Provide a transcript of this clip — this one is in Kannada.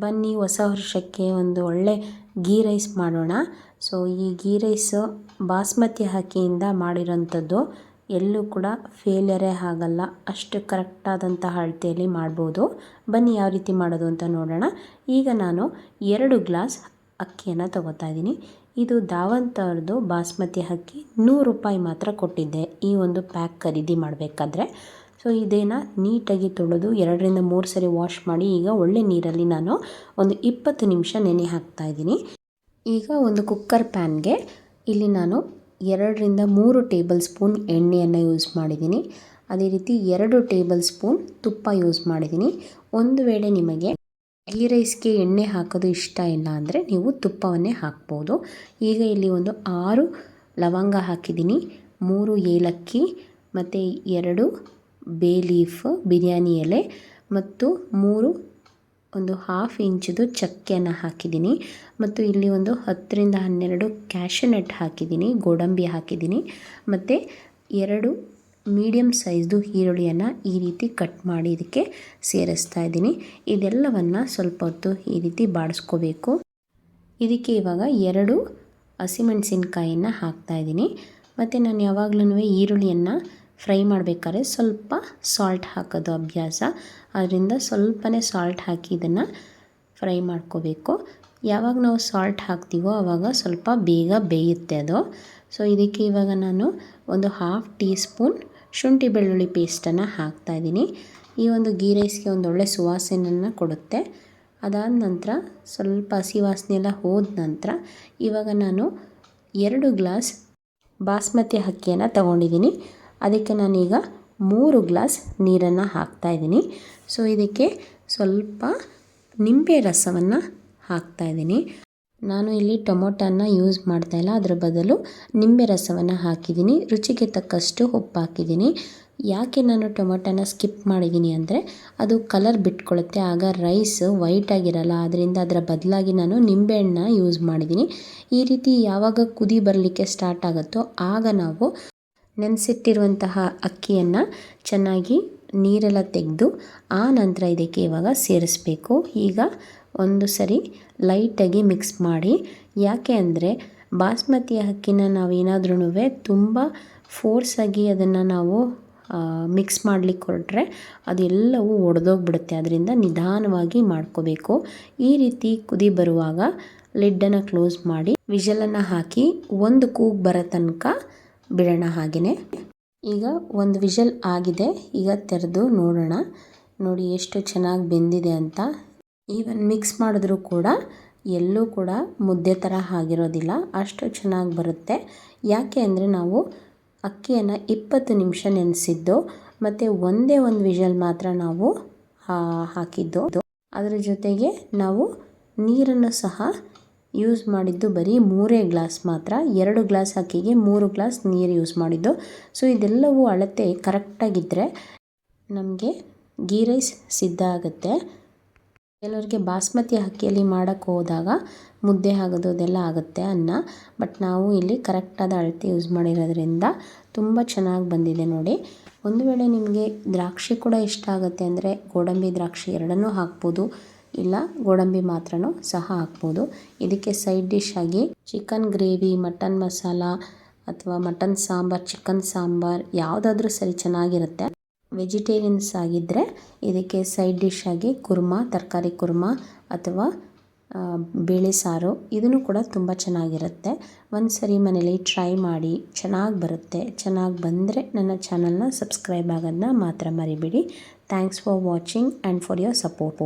ಬನ್ನಿ, ಹೊಸ ವರ್ಷಕ್ಕೆ ಒಂದು ಒಳ್ಳೆ ಗೀ ರೈಸ್ ಮಾಡೋಣ. ಸೊ ಈ ಗೀ ರೈಸು ಬಾಸ್ಮತಿ ಅಕ್ಕಿಯಿಂದ ಮಾಡಿರೋಂಥದ್ದು ಎಲ್ಲೂ ಕೂಡ ಫೇಲ್ಯರೇ ಆಗಲ್ಲ. ಅಷ್ಟು ಕರೆಕ್ಟಾದಂಥ ಅಳತೆಯಲ್ಲಿ ಮಾಡ್ಬೋದು. ಬನ್ನಿ, ಯಾವ ರೀತಿ ಮಾಡೋದು ಅಂತ ನೋಡೋಣ. ಈಗ ನಾನು ಎರಡು ಗ್ಲಾಸ್ ಅಕ್ಕಿಯನ್ನು ತಗೋತಾ ಇದ್ದೀನಿ. ಇದು ದಾವಂತವ್ರದ್ದು ಬಾಸ್ಮತಿ ಅಕ್ಕಿ ನೂರು ರೂಪಾಯಿ ಮಾತ್ರ ಕೊಟ್ಟಿದ್ದೆ. ಈ ಒಂದು ಪ್ಯಾಕ್ ಖರೀದಿ ಮಾಡಬೇಕಾದ್ರೆ. ಸೊ ಇದನ್ನು ನೀಟಾಗಿ ತೊಳೆದು ಎರಡರಿಂದ ಮೂರು ಸರಿ ವಾಶ್ ಮಾಡಿ, ಈಗ ಒಳ್ಳೆ ನೀರಲ್ಲಿ ನಾನು ಒಂದು ಇಪ್ಪತ್ತು ನಿಮಿಷ ನೆನೆ ಹಾಕ್ತಾ ಇದ್ದೀನಿ. ಈಗ ಒಂದು ಕುಕ್ಕರ್ ಪ್ಯಾನ್ಗೆ ಇಲ್ಲಿ ನಾನು ಎರಡರಿಂದ ಮೂರು ಟೇಬಲ್ ಸ್ಪೂನ್ ಎಣ್ಣೆಯನ್ನು ಯೂಸ್ ಮಾಡಿದ್ದೀನಿ. ಅದೇ ರೀತಿ ಎರಡು ಟೇಬಲ್ ಸ್ಪೂನ್ ತುಪ್ಪ ಯೂಸ್ ಮಾಡಿದ್ದೀನಿ. ಒಂದು ವೇಳೆ ನಿಮಗೆ ಈ ರೈಸ್ಗೆ ಎಣ್ಣೆ ಹಾಕೋದು ಇಷ್ಟ ಇಲ್ಲ ಅಂದರೆ ನೀವು ತುಪ್ಪವನ್ನೇ ಹಾಕ್ಬೋದು. ಈಗ ಇಲ್ಲಿ ಒಂದು ಆರು ಲವಂಗ ಹಾಕಿದ್ದೀನಿ. ಮೂರು ಏಲಕ್ಕಿ, ಮತ್ತು ಎರಡು ಬೇ ಲೀಫ್, ಬಿರಿಯಾನಿ ಎಲೆ ಮತ್ತು ಮೂರು, ಒಂದು ಹಾಫ್ ಇಂಚದು ಚಕ್ಕೆಯನ್ನು ಹಾಕಿದ್ದೀನಿ. ಮತ್ತು ಇಲ್ಲಿ ಒಂದು ಹತ್ತರಿಂದ ಹನ್ನೆರಡು ಕ್ಯಾಶನಟ್ ಹಾಕಿದ್ದೀನಿ, ಗೋಡಂಬಿ ಹಾಕಿದ್ದೀನಿ. ಮತ್ತು ಎರಡು ಮೀಡಿಯಮ್ ಸೈಜ್ದು ಈರುಳ್ಳಿಯನ್ನು ಈ ರೀತಿ ಕಟ್ ಮಾಡಿ ಇದಕ್ಕೆ ಸೇರಿಸ್ತಾ ಇದ್ದೀನಿ. ಇದೆಲ್ಲವನ್ನು ಸ್ವಲ್ಪ ಹೊತ್ತು ಈ ರೀತಿ ಬಾಡಿಸ್ಕೋಬೇಕು. ಇದಕ್ಕೆ ಇವಾಗ ಎರಡು ಹಸಿಮೆಣಸಿನ್ಕಾಯಿನ ಹಾಕ್ತಾಯಿದ್ದೀನಿ ಮತ್ತು ನಾನು ಯಾವಾಗ್ಲೂ ಈರುಳ್ಳಿಯನ್ನು ಫ್ರೈ ಮಾಡಬೇಕಾದ್ರೆ ಸ್ವಲ್ಪ ಸಾಲ್ಟ್ ಹಾಕೋದು ಅಭ್ಯಾಸ. ಅದರಿಂದ ಸ್ವಲ್ಪನೇ ಸಾಲ್ಟ್ ಹಾಕಿ ಇದನ್ನು ಫ್ರೈ ಮಾಡ್ಕೋಬೇಕು. ಯಾವಾಗ ನಾವು ಸಾಲ್ಟ್ ಹಾಕ್ತೀವೋ ಆವಾಗ ಸ್ವಲ್ಪ ಬೇಗ ಬೇಯುತ್ತೆ ಅದು. ಸೊ ಇದಕ್ಕೆ ಇವಾಗ ನಾನು ಒಂದು ಹಾಫ್ ಟೀ ಸ್ಪೂನ್ ಶುಂಠಿ ಬೆಳ್ಳುಳ್ಳಿ ಪೇಸ್ಟನ್ನು ಹಾಕ್ತಾಯಿದ್ದೀನಿ ಈ ಒಂದು ಗೀ ರೈಸ್ಗೆ ಒಂದು ಒಳ್ಳೆ ಸುವಾಸನೆಯನ್ನು ಕೊಡುತ್ತೆ. ಅದಾದ ನಂತರ ಸ್ವಲ್ಪ ಹಸಿ ವಾಸನೆ ಎಲ್ಲ ಹೋದ ನಂತರ ಇವಾಗ ನಾನು ಎರಡು ಗ್ಲಾಸ್ ಬಾಸ್ಮತಿ ಅಕ್ಕಿಯನ್ನು ತಗೊಂಡಿದ್ದೀನಿ. ಅದಕ್ಕೆ ನಾನೀಗ ಮೂರು ಗ್ಲಾಸ್ ನೀರನ್ನು ಹಾಕ್ತಾಯಿದ್ದೀನಿ ಸೊ ಇದಕ್ಕೆ ಸ್ವಲ್ಪ ನಿಂಬೆ ರಸವನ್ನು ಹಾಕ್ತಾಯಿದ್ದೀನಿ ನಾನು ಇಲ್ಲಿ ಟೊಮೊಟೊನ ಯೂಸ್ ಮಾಡ್ತಾಯಿಲ್ಲ ಅದರ ಬದಲು ನಿಂಬೆ ರಸವನ್ನು ಹಾಕಿದ್ದೀನಿ. ರುಚಿಗೆ ತಕ್ಕಷ್ಟು ಉಪ್ಪು ಹಾಕಿದ್ದೀನಿ. ಯಾಕೆ ನಾನು ಟೊಮೊಟೊನ ಸ್ಕಿಪ್ ಮಾಡಿದ್ದೀನಿ ಅಂದರೆ, ಅದು ಕಲರ್ ಬಿಟ್ಕೊಳ್ಳುತ್ತೆ ಆಗ ರೈಸ್ ವೈಟಾಗಿರಲ್ಲ ಅದರಿಂದ ಅದರ ಬದಲಾಗಿ ನಾನು ನಿಂಬೆಹಣ್ಣನ್ನ ಯೂಸ್ ಮಾಡಿದ್ದೀನಿ. ಈ ರೀತಿ ಯಾವಾಗ ಕುದಿ ಬರಲಿಕ್ಕೆ ಸ್ಟಾರ್ಟ್ ಆಗುತ್ತೋ ಆಗ ನಾವು ನೆನೆಸಿಟ್ಟಿರುವಂತಹ ಅಕ್ಕಿಯನ್ನು ಚೆನ್ನಾಗಿ ನೀರೆಲ್ಲ ತೆಗೆದು, ಆ ನಂತರ ಇದಕ್ಕೆ ಇವಾಗ ಸೇರಿಸ್ಬೇಕು. ಈಗ ಒಂದು ಸರಿ ಲೈಟಾಗಿ ಮಿಕ್ಸ್ ಮಾಡಿ, ಯಾಕೆ ಅಂದರೆ ಬಾಸ್ಮತಿ ಅಕ್ಕಿನ ನಾವೇನಾದ್ರೂ ತುಂಬ ಫೋರ್ಸಾಗಿ ಅದನ್ನು ನಾವು ಮಿಕ್ಸ್ ಮಾಡಲಿಕ್ಕೆ ಹೊರಟ್ರೆ ಅದೆಲ್ಲವೂ ಒಡೆದೋಗ್ಬಿಡುತ್ತೆ. ಅದರಿಂದ ನಿಧಾನವಾಗಿ ಮಾಡ್ಕೋಬೇಕು. ಈ ರೀತಿ ಕುದಿ ಬರುವಾಗ ಲಿಡ್ಡನ್ನು ಕ್ಲೋಸ್ ಮಾಡಿ ವಿಷಲನ್ನು ಹಾಕಿ ಒಂದು ಕೂಗ್ ಬರೋ ತನಕ ಬಿಡೋಣ ಹಾಗೆಯೇ. ಈಗ ಒಂದು ವಿಷಲ್ ಆಗಿದೆ. ಈಗ ತೆರೆದು ನೋಡೋಣ. ನೋಡಿ ಎಷ್ಟು ಚೆನ್ನಾಗಿ ಬೆಂದಿದೆ ಅಂತ. ಈವನ್ ಮಿಕ್ಸ್ ಮಾಡಿದ್ರೂ ಕೂಡ ಎಲ್ಲೂ ಕೂಡ ಮುದ್ದೆ ಥರ ಆಗಿರೋದಿಲ್ಲ. ಅಷ್ಟು ಚೆನ್ನಾಗಿ ಬರುತ್ತೆ. ಯಾಕೆ ಅಂದರೆ ನಾವು ಅಕ್ಕಿಯನ್ನು ಇಪ್ಪತ್ತು ನಿಮಿಷ ನೆನೆಸಿದ್ದು. ಮತ್ತು ಒಂದೇ ಒಂದು ವಿಷಲ್ ಮಾತ್ರ ನಾವು ಹಾಕಿದ್ದು. ಅದರ ಜೊತೆಗೆ ನಾವು ನೀರನ್ನು ಸಹ ಯೂಸ್ ಮಾಡಿದ್ದು ಬರೀ ಮೂರೇ ಗ್ಲಾಸ್ ಮಾತ್ರ. ಎರಡು ಗ್ಲಾಸ್ ಅಕ್ಕಿಗೆ ಮೂರು ಗ್ಲಾಸ್ ನೀರು ಯೂಸ್ ಮಾಡಿದ್ದು. ಸೊ ಇದೆಲ್ಲವೂ ಅಳತೆ ಕರೆಕ್ಟಾಗಿದ್ದರೆ ನಮಗೆ ಗೀ ರೈಸ್ ಸಿದ್ಧ ಆಗುತ್ತೆ. ಕೆಲವರಿಗೆ ಬಾಸ್ಮತಿ ಅಕ್ಕಿಯಲ್ಲಿ ಮಾಡೋಕ್ಕೆ ಹೋದಾಗ ಮುದ್ದೆ ಆಗೋದು ಅದೆಲ್ಲ ಆಗುತ್ತೆ ಅನ್ನ. ಬಟ್ ನಾವು ಇಲ್ಲಿ ಕರೆಕ್ಟಾದ ಅಳತೆ ಯೂಸ್ ಮಾಡಿರೋದ್ರಿಂದ ತುಂಬ ಚೆನ್ನಾಗಿ ಬಂದಿದೆ ನೋಡಿ. ಒಂದು ವೇಳೆ ನಿಮಗೆ ದ್ರಾಕ್ಷಿ ಕೂಡ ಇಷ್ಟ ಆಗುತ್ತೆ ಅಂದರೆ ಗೋಡಂಬಿ ದ್ರಾಕ್ಷಿ ಎರಡನ್ನೂ ಹಾಕ್ಬೋದು. ಇಲ್ಲ, ಗೋಡಂಬಿ ಮಾತ್ರನೂ ಸಹ ಹಾಕ್ಬೋದು. ಇದಕ್ಕೆ ಸೈಡ್ ಡಿಶ್ ಆಗಿ ಚಿಕನ್ ಗ್ರೇವಿ ಮಟನ್ ಮಸಾಲ ಅಥವಾ ಮಟನ್ ಸಾಂಬಾರ್ ಚಿಕನ್ ಸಾಂಬಾರ್ ಯಾವುದಾದ್ರೂ ಸರಿ ಚೆನ್ನಾಗಿರುತ್ತೆ. ವೆಜಿಟೇರಿಯನ್ಸ್ ಆಗಿದ್ದರೆ ಇದಕ್ಕೆ ಸೈಡ್ ಡಿಶ್ ಆಗಿ ಕುರ್ಮಾ, ತರಕಾರಿ ಕುರ್ಮಾ ಅಥವಾ ಬೇಳೆ ಸಾರು ಇದನ್ನು ಕೂಡ ತುಂಬ ಚೆನ್ನಾಗಿರುತ್ತೆ. ಒಂದು ಸರಿ ಮನೇಲಿ ಟ್ರೈ ಮಾಡಿ ಚೆನ್ನಾಗಿ ಬರುತ್ತೆ. ಚೆನ್ನಾಗಿ ಬಂದರೆ ನನ್ನ ಚಾನಲ್ನ ಸಬ್ಸ್ಕ್ರೈಬ್ ಆಗೋದನ್ನ ಮಾತ್ರ ಮರಿಬೇಡಿ. Thanks for watching and for your support